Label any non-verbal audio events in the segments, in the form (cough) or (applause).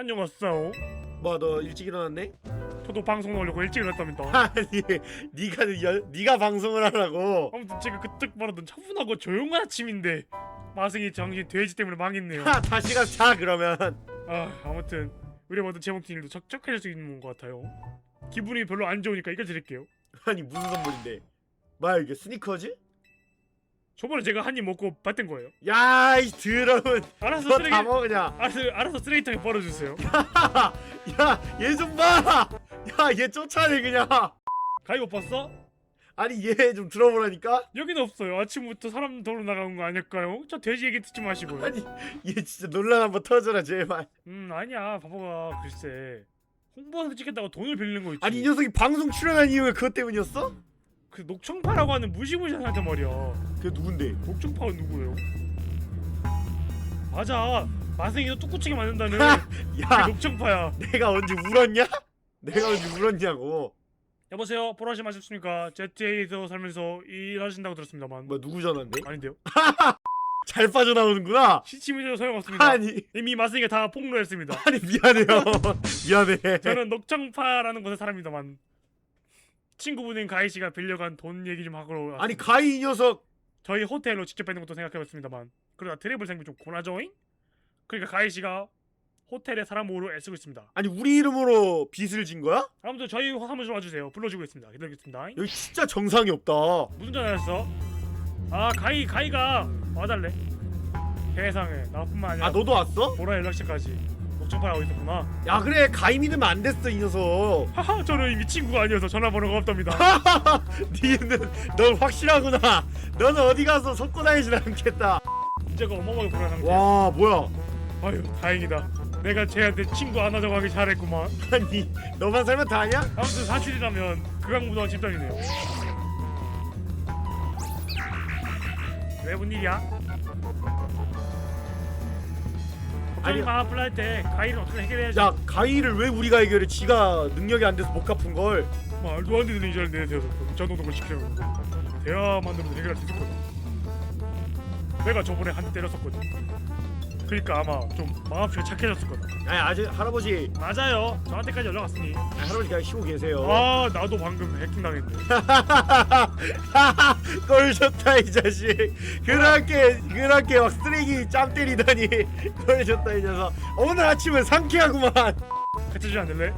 안녕하세요. 뭐너 일찍 일어났네? 저도 방송 나오려고 일찍 일어났답니다. (laughs) 아니 네가 여, 네가 방송을 하라고 아무튼 제가 그뜩 말하던 차분하고 조용한 아침인데 마승이 정신 돼지 때문에 망했네요. 하 다시 가서 자 그러면 아 아무튼 우리 모든 제목팀 일도 적적해질 수 있는 것 같아요. 기분이 별로 안 좋으니까 이거 드릴게요. 아니 무슨 선물인데 뭐야 이게 스니커즈? 저번에 제가 한 입 먹고 받던 거예요. 야 이 더러운 알아서 쓰레기 너다 먹어 그냥 알아서 알아서 쓰레기통에 버려주세요. 야 얘 좀 봐 야 얘 쫓아내 그냥 가위 못 봤어? 아니 얘 좀 들어보라니까 여기는 없어요. 아침부터 사람 돌로 나간 거 아닐까요? 저 돼지 얘기 듣지 마시고요. 아니 얘 진짜 논란 한번 터져라 제발 음 아니야 바보가 글쎄 홍보하는 찍겠다고 돈을 빌리는 거 있지. 아니 이 녀석이 방송 출연한 이유가 그것 때문이었어? 그 녹청파라고 하는 무시무시한 사람한테 말이야. 그게 누군데? 녹청파가 누구예요? 맞아. 마생이도 만든다는 (laughs) 그야 녹청파야. 내가 언제 울었냐? 내가 언제 울었냐고 여보세요. 보라씨 맞으십니까? ZA에서 살면서 일하신다고 들었습니다만. 뭐 누구 전화인데? 아닌데요. (laughs) 잘 빠져나오는구나 시침이도 소용없습니다. 아니 이미 마생이가 다 폭로했습니다. 아니 미안해요 (laughs) 미안해 저는 녹청파라는 곳의 사람입니다만. 친구분인 가희 씨가 빌려간 돈 얘기 좀 하고 왔습니다. 아니 가희 이 녀석 저희 호텔로 직접 뵙는 것도 생각해봤습니다만 그러다 트래블 생기 좀 고나죠잉? 그러니까 가희 씨가 호텔에 사람 모으러 애쓰고 있습니다. 아니 우리 이름으로 빚을 진 거야? 아무튼 저희 사무실 와주세요. 불러주고 있습니다. 기다리겠습니다. 여기 진짜 정상이 없다 무슨 전화였어? 아 가희 가희가 와달래. 세상에 나뿐만 아니라 아 너도 왔어? 보라 연락처까지 녹청파라고 있었구나. 야 그래 가희 믿으면 안 됐어 이 녀석 하하 저는 이미 친구가 아니어서 전화번호가 없답니다. (laughs) 니는 넌 확실하구나 너는 어디 가서 속고 다니진 않겠다 문제가 어마어마하게 불안한 상태. 와 뭐야 아유 다행이다. 내가 쟤한테 친구 안 하자고 하기 잘했구만. 아니 너만 살면 다냐? 아무튼 사실이라면 극악무도한 집단이네요. 왜 뭔 일이야? 아니- 플라이 때 가위를 어떻게 해결해야지 야 가희를 왜 우리가 해결해? 지가 능력이 안 돼서 못 갚은 걸. 말도 안 되는 이자를 내세워서 정도동을 시키려고 대화만으로도 해결할 수 있었거든. 내가 저번에 한 대 때렸었거든. 그러니까 아마 좀 마음씨가 착해졌을거든 아니 아직 할아버지. 맞아요. 저한테까지 연락 왔으니. 아니, 할아버지 그냥 쉬고 계세요. 아 나도 방금 해킹당했네 (laughs) 꼴 좋다 이 자식. 그렇게 그렇게 막 쓰레기 짬 때리더니. 꼴 좋다 이 녀석. 오늘 아침은 상쾌하구만. 같이 주지 않을래?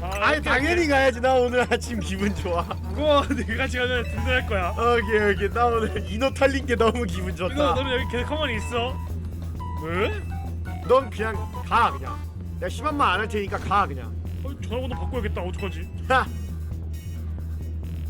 아, 아니 오케이, 당연히 가야지. 나 오늘 아침 기분 좋아. 오케이. 그거 네가 같이 가면 든든할 거야. 오케이 오케이. 나 오늘 인호 털린 게 너무 기분 좋다. 너는 여기 계속 가만히 있어. 왜? 넌 그냥 가 그냥. 내가 10만 만안할 테니까 가 그냥. 어, 전화번호 바꿔야겠다. 어떡하지? 하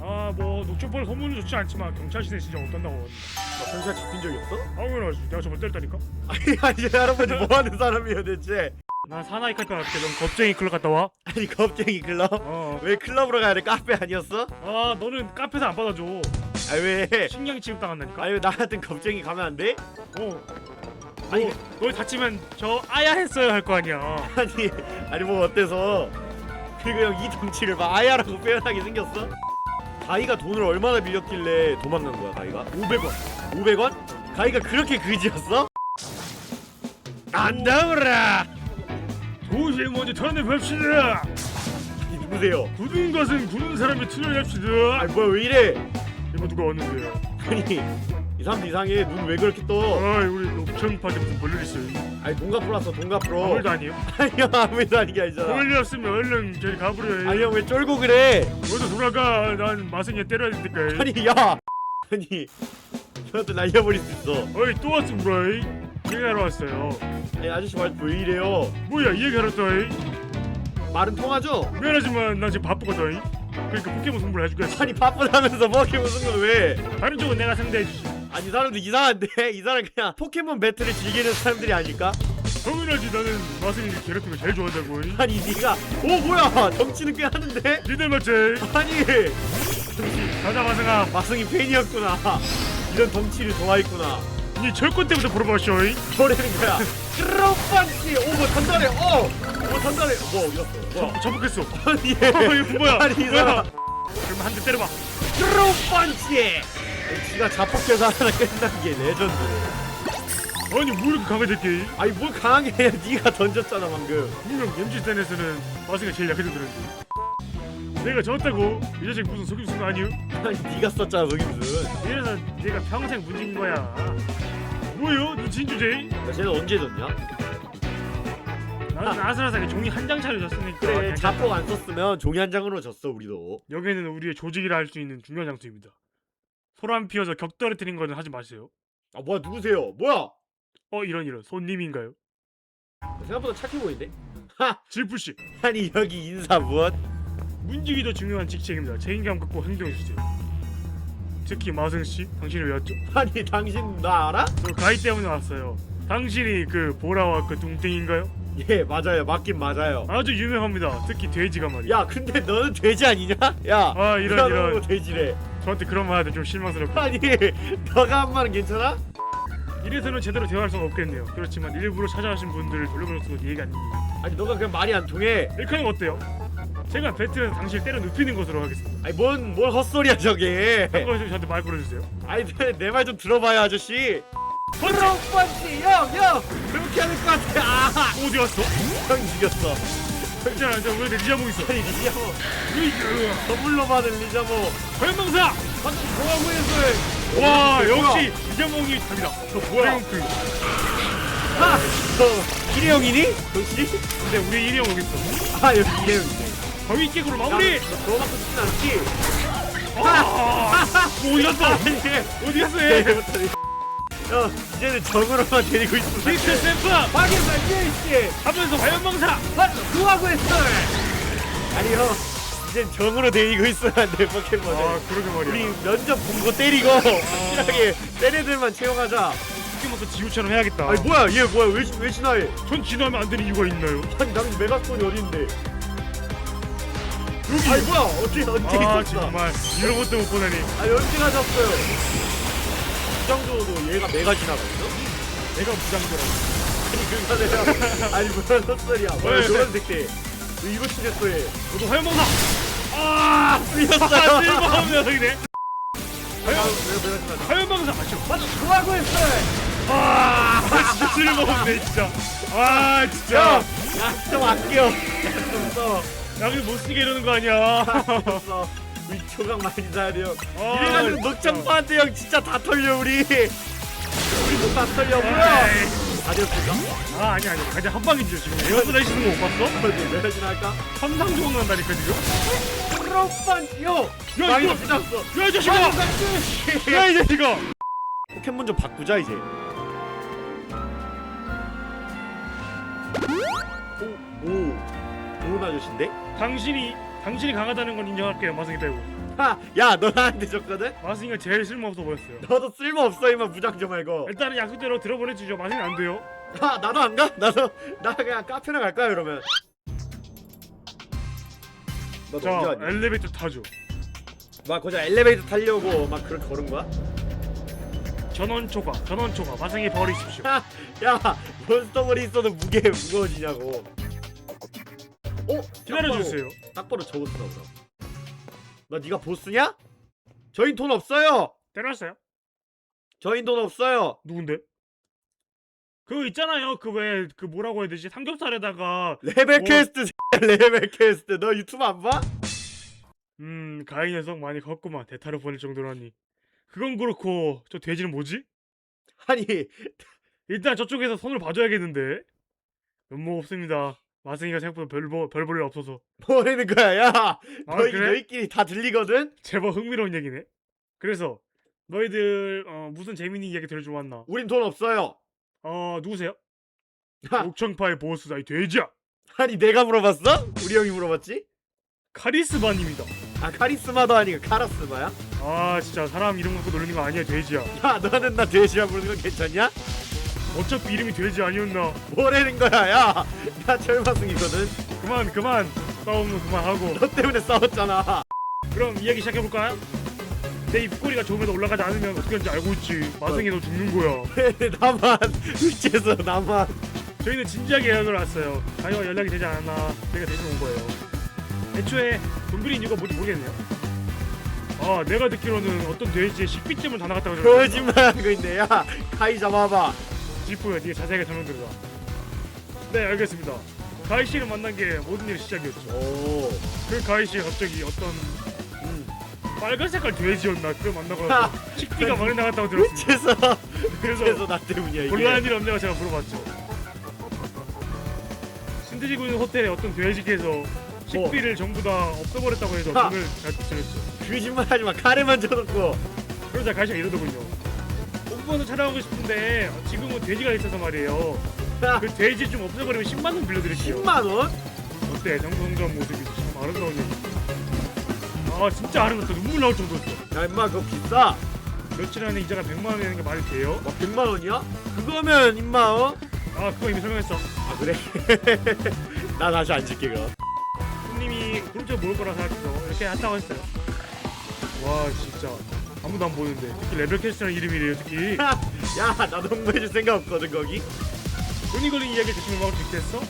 아 뭐 녹초벌 소문은 좋지 않지만 경찰 시대 진짜 어떤다고 너 경찰 잡힌 적이 없어? 당연하지. 내가 저번 때렸다니까? 아니 (laughs) 아니 할아버지 뭐 하는 사람이야 대체? 난 사나이 칼까 갈게. 넌 겁쟁이 클럽 갔다 와. 아니 겁쟁이 클럽? 어. 왜 클럽으로 가야 돼? 카페 아니었어? 아 너는 카페에서 안 받아줘. 아 왜? 식량이 취급당한다니까? 아니 왜 나 같은 겁쟁이 가면 안 돼? 어. 아니 너, 너 다치면 저 아야 했어야 할거 아니야. (laughs) 아니 아니 뭐 어때서? 그리고 형 이 덩치를 막 아야라고 표현하게 생겼어? 가희가 돈을 얼마나 빌렸길래 도망간 거야 가희가? 500원 500원? 가희가 그렇게 그지였어? 안 나오라 도시에 먼저 턴을 봅시다 이 누구세요? 굳은 것은 굳은 사람이 투자합시다 아니 뭐야 왜 이래 이거 누가 왔는데 아니 이 사람도 이상해. 눈 왜 그렇게 떠? 아이 우리 녹청파한테 무슨 볼일 있어요? 아니 돈 갚으러 왔어. 돈 갚으러. 아무 일도 아니에요? (laughs) 아니야 아무 일도 아닌 게 아니잖아 볼일 없으면 얼른 저리 가버려 아니 형왜 쫄고 그래? 모두 돌아가 난 마승이 때려야 되니까. 아니 야! (laughs) 아니 저한테 날려버릴 수 있어. 어이 또 왔어 브라이? 얘기하러 왔어요. 아니 아저씨 말 왜 이래요? 뭐야 이 얘기하러 또이? 말은 통하죠? 미안하지만 나 지금 바쁘거든. 그러니까 포켓몬 승부를 해주겠어 아니 바쁘다면서 포켓몬 승부는 왜? 다른 쪽은 내가 상대해 주지 아니 이 사람들 이상한데? (laughs) 이 사람 그냥 포켓몬 배틀을 즐기는 사람들이 아닐까? 당연하지 나는 마승이 괴롭히는 거 제일 좋아한다고. 아니 네가 오 뭐야! 덩치는 꽤 하는데? 니들 맞지? 아니! 가자 마승아. 마승이 팬이었구나. 이런 덩치를 좋아했구나. 니 철권 때부터 물어봤쇼잉 뭐라는 거야? 크로펀치! 오뭐 단단해 어뭐 단단해. 뭐 어디갔어? 뭐야 접속했어. 아니 어 (laughs) 이거 뭐야? 아니 이 뭐야? 사람 그럼 한 대 때려봐. 크로펀치 지가 자폭해서 하나 끝난 게 레전드네 아니 뭐 이렇게 강해졌게 아니 뭘 강하게 해. (laughs) 네가 던졌잖아 방금. 분명 연주단에서는 마스가 제일 약해 졌더랬는데 내가 졌다고? 이 자식 무슨 속임 쓴거 아니유? 아니 네가 썼잖아 속임수 이래서 내가 평생 문진 거야. 뭐요? 너 진주제? 야, 쟤는 언제 졌냐? 나는 아슬아슬하게 종이 한 장 차려 줬으니까 그래 그냥 자폭 안 썼으면 종이 한 장으로 졌어 우리도. 여기는 우리의 조직이라 할 수 있는 중요한 장소입니다 소란 피워서 격 떨어뜨린 거는 하지 마세요 아 뭐야 누구세요 뭐야 어 이런 이런 손님인가요? 생각보다 착해 보이는데? 질푸씨 아니 여기 인사 무엇? 문직이 더 중요한 직책입니다 책임감 갖고 행동해 주세요 특히 마승 씨 당신이 왜 왔죠? 아니 당신 나 알아? 저 가이 때문에 왔어요 당신이 그 보라와 그 뚱땡인가요? 예 맞아요 맞긴 맞아요 아주 유명합니다 특히 돼지가 말이야 야 근데 너는 돼지 아니냐? 야 아, 이런, 이런. 돼지래 저한테 그런 말 하는데 좀 실망스럽고 아니 너가 한 말은 괜찮아? 이래서는 제대로 대화할 수는 없겠네요. 그렇지만 일부러 찾아가신 분들을 돌려보낼 수는 예의가 아닙니다. 아니 너가 그냥 말이 안 통해. 일카님 어때요? 제가 배틀에서 당신을 때려 눕히는 것으로 하겠습니다. 아니 뭔, 뭔 헛소리야 저게. 한 번씩 저한테 말 걸어주세요. 아니 내 말 좀 들어봐요 아저씨. 프로 펀치 형 형! 그렇게 하는 것 같아. 아형 어디 갔어? 죽였어 괜찮아 저 우리 리자몽 있어 리자모 으이그 선물로 받은 화염방사! 방금 뭐하고 했어 와 뭐야? 역시 리자몽이 답이다 저 뭐야 그 하! 너 일회용이니? 역시? 근데 우리 일이 형 있어 아 여기 일회용이네 거위 깨구로 마무리! 야, 너 갖고 싶진 않지? 아! 뭐 어디 갔어? 어디 갔어 얘? 야 이제는 적으로만 데리고 있어 빅스 샘프! 확인만 이씨. 하면서 화염방사! 뭐하고 했어? 아니 형 이젠 정으로 데리고 있어야 돼 포켓몬을. 아 그러게 우리 말이야. 면접 본 거 때리고 확실하게 쟤네들만 채용하자. 포켓몬도 지우처럼 해야겠다. 아니 뭐야 얘 뭐야 왜, 왜 신화해? 전 진화하면 안 되는 이유가 있나요? 아니 난 메가톤이 어딘데? 여기 아니 뭐야 언제 언제 아 있었어? 정말. 이런 것도 못 보다니. 아니 언제 가졌어요 부장조도 얘가 메가 지나갔어? 내가 부장도라 아니 그거는 (laughs) 아니 무슨 헛소리야 왜, 왜? 노란색 때왜 이거 친했어 얘 너도 화염방사! 아! 아 틀렸어요 쓸모없는 녀석이네 아, 왜 메가 지나갔어? 화염방사 아쉬워 맞아 뭐하고 했어 아 진짜 쓸모없네 진짜 아 진짜 야! 야좀 아껴 야 좀 써. 야 근데 못쓰게 이러는 거 아니야 써. 조각 많이 돼요 아, 이래가지고. 녹장파한테 형 진짜 다 털려 우리. 우리도 다 털려 뭐야 다 되었을까? 아 아니 아니. 그냥 한 방이죠 지금. 에어스 라이시는 거못 봤어? 메가 지나갈까? 삼상 조각 난다니까 지금? 프로펀치 요! 야, 많이 이거- 지났어. 야이 자식아! 야이 자식아! 포켓몬 좀 바꾸자 이제. 오, 오, 좋은 아저씨인데? 당신이 당신이 강하다는 건 인정할게요 마승이 빼고 하, 야, 너 나한테 줬거든? 마승이가 제일 쓸모없어 보였어요 너도 쓸모없어, 이만 무장좀 말고. 일단은 약속대로 들어보내주죠 마승이 안 돼요 하, 나도 안 가? 나도, 나 그냥 카페나 갈까, 그러면? 너자 언제 왔니? 엘리베이터 타죠 막 거기 엘리베이터 타려고 막 그렇게 걸은 거야? 전원 초과 전원 초과 마승이 버리십시오 야, 야, 몬스터볼이 있어도 무게 무거워지냐고. 어? 기다려주세요 딱 봐도 저거쓰나 보다. 너 네가 보스냐? 저희 돈 없어요. 때렸어요? 저희 돈 없어요. 누군데? 그거 있잖아요 그 왜 그 뭐라고 해야 되지 삼겹살에다가 레벨 뭐? 퀘스트 (laughs) 레벨 퀘스트 너 유튜브 안 봐? 음 가이 녀석 많이 컸구만 대타로 보낼 정도라니 그건 그렇고 저 돼지는 뭐지? 아니 일단 저쪽에서 손을 봐줘야겠는데 면목 없습니다 마승이가 생각보다 별볼 별볼 일 없어서 (laughs) 뭐라는 거야 야 아 너희 그래? 너희끼리 다 들리거든? 제법 흥미로운 얘기네 그래서 너희들 어, 무슨 재밌는 이야기 들어주고 왔나? 우린 돈 없어요. 어 누구세요? 하, 옥청파의 보스다 이 돼지야 아니 내가 물어봤어? 우리 형이 물어봤지? 카리스마님이다 아 카리스마도 아니고 카라스마야? 아 진짜 사람 이름 갖고 놀리는 거 아니야 돼지야 야 너는 나 돼지야 부르는 건 괜찮냐? 어차피 이름이 돼지 아니었나? 뭐라는 거야? 야나 철마승이거든. 그만 그만. 싸우는 거 그만하고. 너 때문에 싸웠잖아. 그럼 이야기 시작해볼까요? 내 입꼬리가 조금에도 올라가지 않으면 어떻게 하는지 알고 있지. 마승이 너 죽는 거야. (laughs) 왜 나만? 위치에서 나만. 저희는 진지하게 연락을 왔어요. 자기와 연락이 되지 않았나. 내가 대신 온 거예요. 애초에 동굴인 이유가 뭔지 모르겠네요. 아 내가 듣기로는 어떤 돼지의 식비점을 다 나갔다고 그러더라고요. 거짓말 하고 있네. 야 가위 잡아봐 짚고요 뒤에 자세하게 설명드리자 네 알겠습니다 가희 씨를 만난 게 모든 일의 시작이었죠 오. 그 가희 씨가 갑자기 어떤 음. 빨간 색깔 돼지였나 그걸 하! 만나고 (laughs) 식비가 많이 나갔다고 들었습니다 그래서 그래서 그래서 나 때문이야 이게. 곤란한 일 없냐고 제가 물어봤죠 신드지구 있는 호텔에 어떤 돼지께서 식비를 전부 다 없애버렸다고 해서 하! 돈을 잘 드렸죠 거짓말 하지 마. 카레만 줘놓고. 그러자 가시가 이러더군요. 오프번호 촬영하고 싶은데 지금은 돼지가 있어서 말이에요. 야, 그 돼지 좀 없애버리면 10만 원 빌려드릴게요. 10만 원? 어때? 정성전 모습이 참 아름다운 얘기. 아 진짜 아름답다. 눈물 나올 정도였어. 야 임마 그거 비싸. 며칠 안에 이자가 100만 원 되는 게 말이 돼요? 막 100만 원이야? 그거면 임마 어? 아 그거 이미 설명했어. 아 그래? (laughs) 나 다시 앉을게 그럼. 손님이 그룹처럼 모을 거라 생각해서 이렇게 한다고 했어요. 와 진짜 아무도 안 보는데 특히 레벨 캐스트라는 이름이래요 특히. (laughs) 야 나도 홍보해줄 생각 없거든 거기. 돈이 걸린 이야기를 대충 음악을 듣게 했어?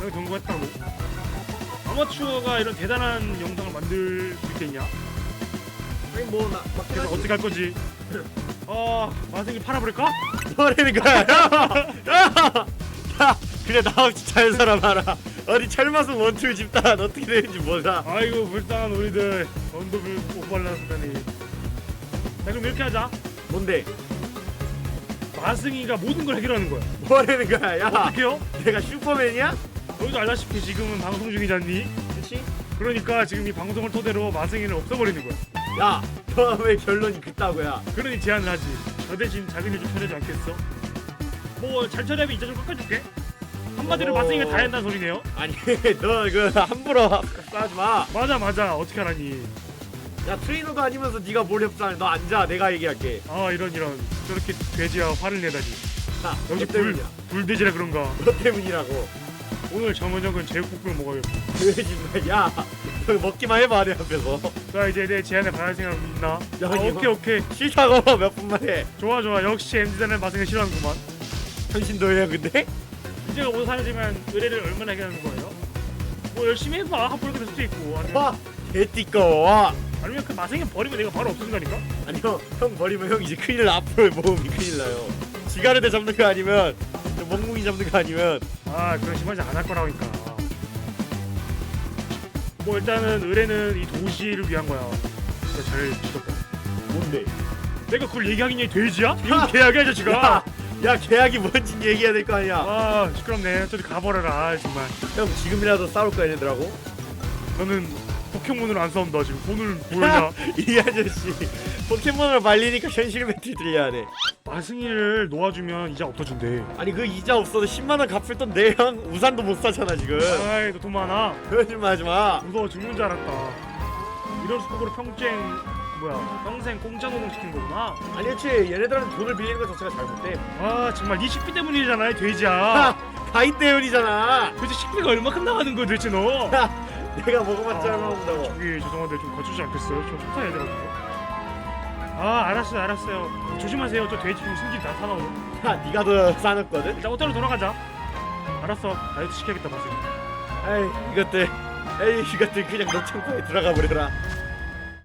내가 경고했다고 아마추어가 이런 대단한 영상을 만들 수 있겠냐? 아니 뭐나막 그래서 어떻게 할 거지? (laughs) 아 마승이 팔아버릴까? 뭐라는 거야? 야! (laughs) 야! 야! 그래 나 없이 잘 살아봐라. 어디 철마성 원툴 집단 어떻게 되는지 몰라. 아이고 불쌍한 우리들 언덕을 못 발랐다니 자 그럼 이렇게 하자 뭔데? 마승이가 모든 걸 해결하는 거야 뭐라는 거야? 야 어떡해요? 내가 슈퍼맨이야? 너희도 알다시피 지금은 방송 중이잖니? 그렇지? 그러니까 지금 이 방송을 토대로 마승이를 없애버리는 거야 야, 너 왜 결론이 그따구야? 그러니 제안을 하지 저 대신 자기를 좀 편하지 않겠어? 뭐 잘 처리하면 이자 좀 깎아줄게 한마디로 어. 마승이가 다 한다는 소리네요 아니, (laughs) 너 그 함부로 싸지 마. 맞아 맞아 어떻게 하라니 야, 트레이너도 아니면서 네가 뭘 협상해? 너 앉아, 내가 얘기할게. 아 이런 이런 저렇게 돼지와 화를 내다니 자, 역시 너 불, 때문이야. 불돼지라 그런가 너 때문이라고. 오늘 정은혁은 제육볶음을 먹어야겠다 그러지 마. 야, 너 먹기만 해봐 내 앞에서. 자 이제 내 제안에 받을 생각 있나? 아, 이거- 오케이 오케이 싫다고 몇 분만 해. 좋아 좋아 역시 MZ단을 마승이 싫어하는구만 현신도예요, 근데? 이제가 모두 사라지면 의뢰를 얼마나 해결하는 거예요? 뭐 열심히 해봐 함부로 될 수도 있고 아니면, 와, 개띠꺼워. 아니면 그 마승이 버리면 내가 바로 없어진다니까? 아니 형, 형 버리면 형 이제 큰일 나. 앞으로의 모험이 큰일 나요. 지가르대 잡는 거 아니면 멍뭉이 잡는 거 아니면 아 그런 심하지 않을 거라니까 뭐 일단은 의뢰는 이 도시를 위한 거야 진짜 잘 지켰다 뭔데? 내가 그걸 얘기하긴 얘 돼지야? 이건 계약이야 자식아 야, 야 계약이 뭔지 얘기해야 될 거 아니야. 아 시끄럽네 저리 가버려라 아, 정말 형 지금이라도 싸울 거야 얘들하고. 너는 포켓몬으로 안 싸운다 지금 돈을 보였냐 (laughs) 이 아저씨 포켓몬을 말리니까 현실 멘트 들려야 돼. 마승이를 놓아주면 이자 없어진대 아니 그 이자 없어도 10만 원 갚을 돈내 형 우산도 못 사잖아 지금. 아이 너돈 많아 그러지 하지 마. 무서워 죽는 줄 알았다 이런 수법으로 평생 뭐야 평생 공짜 노동 시키는 거구나 아니 그렇지 얘네들한테 돈을 빌리는 것 자체가 잘못돼. 아 정말 네 식비 때문이잖아 이 돼지야 (laughs) 하! 가인 때문이잖아. 도대체 식비가 얼마큼 나가는 거야 도대체 너 야, (laughs) 내가 먹어봤자 얼마 아, 온다고. 저기 죄송한데 좀 거쳐주지 않겠어요? 저 속상해야 돼가지고 아 알았어요 알았어요 조심하세요 저 돼지 좀 승질 다 사나워 야, 네가 더 싸놨거든. 일단 호텔로 돌아가자 알았어 다이어트 시켜야겠다 마승 에이 이것들, 에이 이것들 그냥 너 창고에 들어가 버려라.